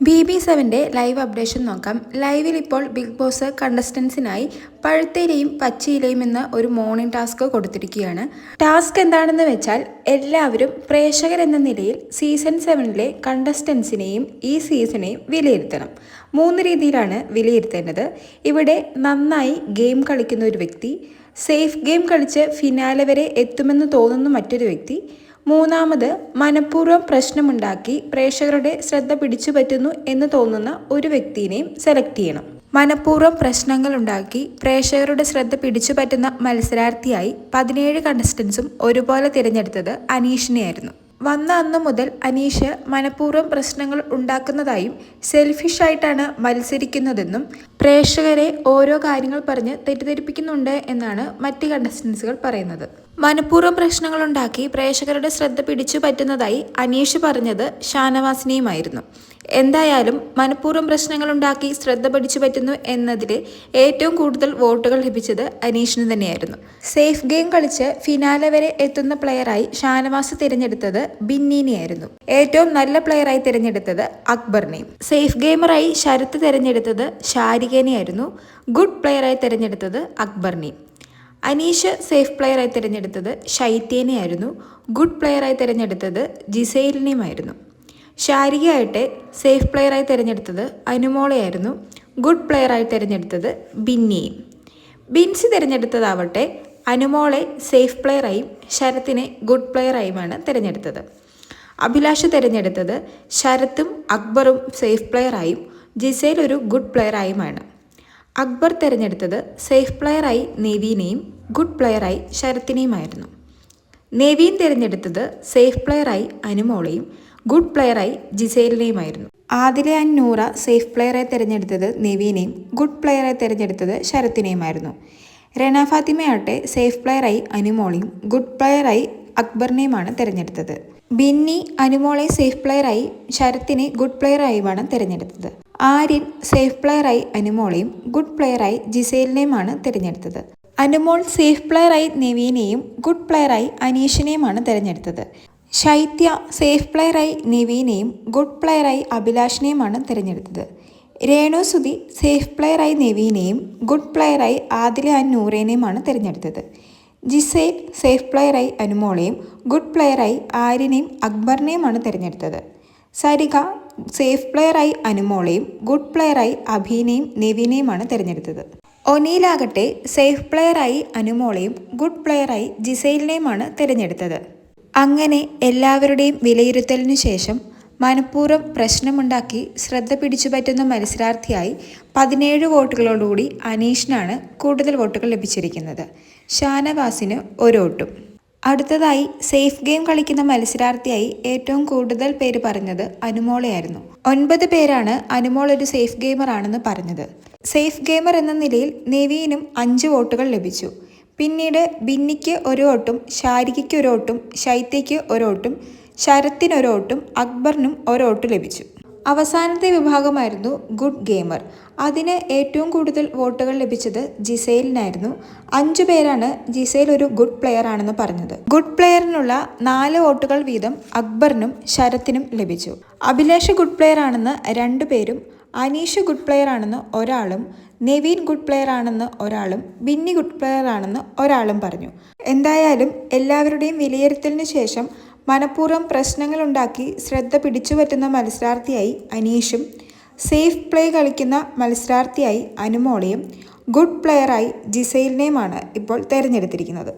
B B സെവന്റെ live updation നോക്കാം. ലൈവിൽ ഇപ്പോൾ ബിഗ് ബോസ് കണ്ടസ്റ്റൻസിനായി പഴുത്തയിലെയും പച്ചയിലയും എന്ന ഒരു മോർണിംഗ് ടാസ്ക് കൊടുത്തിരിക്കുകയാണ്. ടാസ്ക് എന്താണെന്ന് വെച്ചാൽ എല്ലാവരും പ്രേക്ഷകരെന്ന നിലയിൽ സീസൺ സെവനിലെ കണ്ടസ്റ്റൻസിനെയും ഈ സീസണെയും വിലയിരുത്തണം. മൂന്ന് രീതിയിലാണ് വിലയിരുത്തേണ്ടത്. ഇവിടെ നന്നായി ഗെയിം കളിക്കുന്ന ഒരു വ്യക്തി സേഫ് ഗെയിം കളിച്ച് ഫിനാലെ വരെ എത്തുമെന്ന് തോന്നുന്ന മറ്റൊരു വ്യക്തി മൂന്നാമത് മനഃപൂർവം പ്രശ്നമുണ്ടാക്കി പ്രേക്ഷകരുടെ ശ്രദ്ധ പിടിച്ചു പറ്റുന്നു എന്ന് തോന്നുന്ന ഒരു വ്യക്തിയെയും സെലക്ട് ചെയ്യണം. മനഃപൂർവം പ്രശ്നങ്ങൾ ഉണ്ടാക്കി പ്രേക്ഷകരുടെ ശ്രദ്ധ പിടിച്ചു പറ്റുന്ന മത്സരാർത്ഥിയായി പതിനേഴ് കണ്ടസ്റ്റൻസും ഒരുപോലെ തിരഞ്ഞെടുത്തത് അനീഷിനെയായിരുന്നു. വന്ന അന്നു മുതൽ അനീഷ് മനഃപൂർവം പ്രശ്നങ്ങൾ ഉണ്ടാക്കുന്നതായും സെൽഫിഷായിട്ടാണ് മത്സരിക്കുന്നതെന്നും പ്രേക്ഷകരെ ഓരോ കാര്യങ്ങൾ പറഞ്ഞ് തെറ്റിദ്ധരിപ്പിക്കുന്നുണ്ട് എന്നാണ് മറ്റ് കണ്ടസ്റ്റൻസുകൾ പറയുന്നത്. മനഃപൂർവം പ്രശ്നങ്ങൾ ഉണ്ടാക്കി പ്രേക്ഷകരുടെ ശ്രദ്ധ പിടിച്ചു പറ്റുന്നതായി അനീഷ് പറഞ്ഞത് ഷാനവാസിനെയുമായിരുന്നു. എന്തായാലും മനഃപൂർവം പ്രശ്നങ്ങൾ ഉണ്ടാക്കി ശ്രദ്ധ പഠിച്ചു പറ്റുന്നു എന്നതിൽ ഏറ്റവും കൂടുതൽ വോട്ടുകൾ ലഭിച്ചത് അനീഷിന് തന്നെയായിരുന്നു. സേഫ് ഗെയിം കളിച്ച് ഫിനാലെ വരെ എത്തുന്ന പ്ലെയറായി ഷാനവാസ് തിരഞ്ഞെടുത്തത് ബിന്നീനെയായിരുന്നു. ഏറ്റവും നല്ല പ്ലെയറായി തിരഞ്ഞെടുത്തത് അക്ബറിനെയും. സേഫ് ഗെയിമറായി ശരത്ത് തിരഞ്ഞെടുത്തത് ഷാരികനെയായിരുന്നു ഗുഡ് പ്ലെയറായി തിരഞ്ഞെടുത്തത് അക്ബറിനെയും. അനീഷ് സേഫ് പ്ലെയറായി തിരഞ്ഞെടുത്തത് ഷൈത്യേനെയായിരുന്നു ഗുഡ് പ്ലെയറായി തിരഞ്ഞെടുത്തത് ജിസൈലിനെയുമായിരുന്നു. ഷാരികയായിട്ട് സേഫ് പ്ലെയറായി തിരഞ്ഞെടുത്തത് അനുമോളയായിരുന്നു. ഗുഡ് പ്ലെയറായി തിരഞ്ഞെടുത്തത് ബിന്നിയും. ബിൻസി തിരഞ്ഞെടുത്തതാവട്ടെ അനുമോളെ സേഫ് പ്ലെയറായും ശരത്തിനെ ഗുഡ് പ്ലെയറായുമാണ് തിരഞ്ഞെടുത്തത്. അഭിലാഷ് തിരഞ്ഞെടുത്തത് ശരത്തും അക്ബറും സേഫ് പ്ലെയറായും ജിസേൽ ഒരു ഗുഡ് പ്ലെയറായുമാണ്. അക്ബർ തിരഞ്ഞെടുത്തത് സേഫ് പ്ലെയറായി നെവീനെയും ഗുഡ് പ്ലെയറായി ശരത്തിനെയുമായിരുന്നു. നെവീൻ തിരഞ്ഞെടുത്തത് സേഫ് പ്ലെയറായി അനുമോളെയും ഗുഡ് പ്ലെയറായി ജിസേലിനെയുമായിരുന്നു. ആദിലെ ആൻഡ് നൂറ സേഫ് പ്ലെയറായി തിരഞ്ഞെടുത്തത് നെവീനെയും ഗുഡ് പ്ലെയറായി തിരഞ്ഞെടുത്തത് ശരത്തിനെയുമായിരുന്നു. റെന ഫാത്തിമയാട്ടെ സേഫ് പ്ലെയറായി അനുമോളെയും ഗുഡ് പ്ലെയറായി അക്ബറിനെയുമാണ് തിരഞ്ഞെടുത്തത്. ബിന്നി അനുമോളെ സേഫ് പ്ലെയറായി ശരത്തിനെ ഗുഡ് പ്ലെയറായുമാണ് തിരഞ്ഞെടുത്തത്. ആര്യൻ സേഫ് പ്ലെയറായി അനുമോളെയും ഗുഡ് പ്ലെയറായി ജിസേലിനെയുമാണ് തിരഞ്ഞെടുത്തത്. അനുമോൾ സേഫ് പ്ലെയറായി നെവീനെയും ഗുഡ് പ്ലെയറായി അനീഷിനെയുമാണ് തിരഞ്ഞെടുത്തത്. ശൈത്യ സേഫ് പ്ലെയറായി നിവീനെയും ഗുഡ് പ്ലെയറായി അഭിലാഷിനെയുമാണ് തിരഞ്ഞെടുത്തത്. രേണു സുധി സേഫ് പ്ലെയറായി നെവീനെയും ഗുഡ് പ്ലെയറായി ആദില നൂറേനെയുമാണ് തിരഞ്ഞെടുത്തത്. ജിസേൽ സേഫ് പ്ലെയറായി അനുമോളെയും ഗുഡ് പ്ലെയറായി ആര്യനെയും അക്ബറിനെയുമാണ് തിരഞ്ഞെടുത്തത്. സരിക സേഫ് പ്ലെയറായി അനുമോളെയും ഗുഡ് പ്ലെയറായി അഭീനെയും നെവീനെയുമാണ് തിരഞ്ഞെടുത്തത്. ഒനീലാകട്ടെ സേഫ് പ്ലെയറായി അനുമോളെയും ഗുഡ് പ്ലെയറായി ജിസൈലിനെയുമാണ് തിരഞ്ഞെടുത്തത്. അങ്ങനെ എല്ലാവരുടെയും വിലയിരുത്തലിനു ശേഷം മനഃപൂർവം പ്രശ്നമുണ്ടാക്കി ശ്രദ്ധ പിടിച്ചുപറ്റുന്ന മത്സരാർത്ഥിയായി പതിനേഴ് വോട്ടുകളോടുകൂടി അനീഷിനാണ് കൂടുതൽ വോട്ടുകൾ ലഭിച്ചിരിക്കുന്നത്. ഷാനവാസിന് ഒരു വോട്ടും. അടുത്തതായി സേഫ് ഗെയിം കളിക്കുന്ന മത്സരാർത്ഥിയായി ഏറ്റവും കൂടുതൽ പേര് പറഞ്ഞത് അനുമോളയായിരുന്നു. ഒൻപത് പേരാണ് അനുമോൾ ഒരു സേഫ് ഗെയിമർ ആണെന്ന് പറഞ്ഞത്. സേഫ് ഗെയിമർ എന്ന നിലയിൽ നെവീനും അഞ്ച് വോട്ടുകൾ ലഭിച്ചു. പിന്നീട് ബിന്നിക്ക് ഒരു ഓട്ടും ഷാരികയ്ക്ക് ഒരു ഓട്ടും ശൈത്യയ്ക്ക് ഒരു ഓട്ടും ശരത്തിന് ഒരു ഓട്ടും അക്ബറിനും ഒരു വോട്ട് ലഭിച്ചു. അവസാനത്തെ വിഭാഗമായിരുന്നു ഗുഡ് ഗെയിമർ. അതിന് ഏറ്റവും കൂടുതൽ വോട്ടുകൾ ലഭിച്ചത് ജിസൈലിനായിരുന്നു. അഞ്ചു പേരാണ് ജിസൈൽ ഒരു ഗുഡ് പ്ലെയർ ആണെന്ന് പറഞ്ഞത്. ഗുഡ് പ്ലെയറിനുള്ള നാല് വോട്ടുകൾ വീതം അക്ബറിനും ശരത്തിനും ലഭിച്ചു. അഭിലാഷ് ഗുഡ് പ്ലെയർ ആണെന്ന് രണ്ടുപേരും അനീഷ് ഗുഡ് പ്ലെയർ ആണെന്ന് ഒരാളും നെവീൻ ഗുഡ് പ്ലെയർ ആണെന്ന് ഒരാളും ബിന്നി ഗുഡ് പ്ലെയർ ആണെന്ന് ഒരാളും പറഞ്ഞു. എന്തായാലും എല്ലാവരുടെയും വിലയിരുത്തലിന് ശേഷം മനഃപൂർവം പ്രശ്നങ്ങളുണ്ടാക്കി ശ്രദ്ധ പിടിച്ചു പറ്റുന്ന മത്സരാർത്ഥിയായി അനീഷും സേഫ് പ്ലേ കളിക്കുന്ന മത്സരാർത്ഥിയായി അനുമോളയും ഗുഡ് പ്ലെയറായി ജിസൈലിനെയുമാണ് ഇപ്പോൾ തിരഞ്ഞെടുത്തിരിക്കുന്നത്.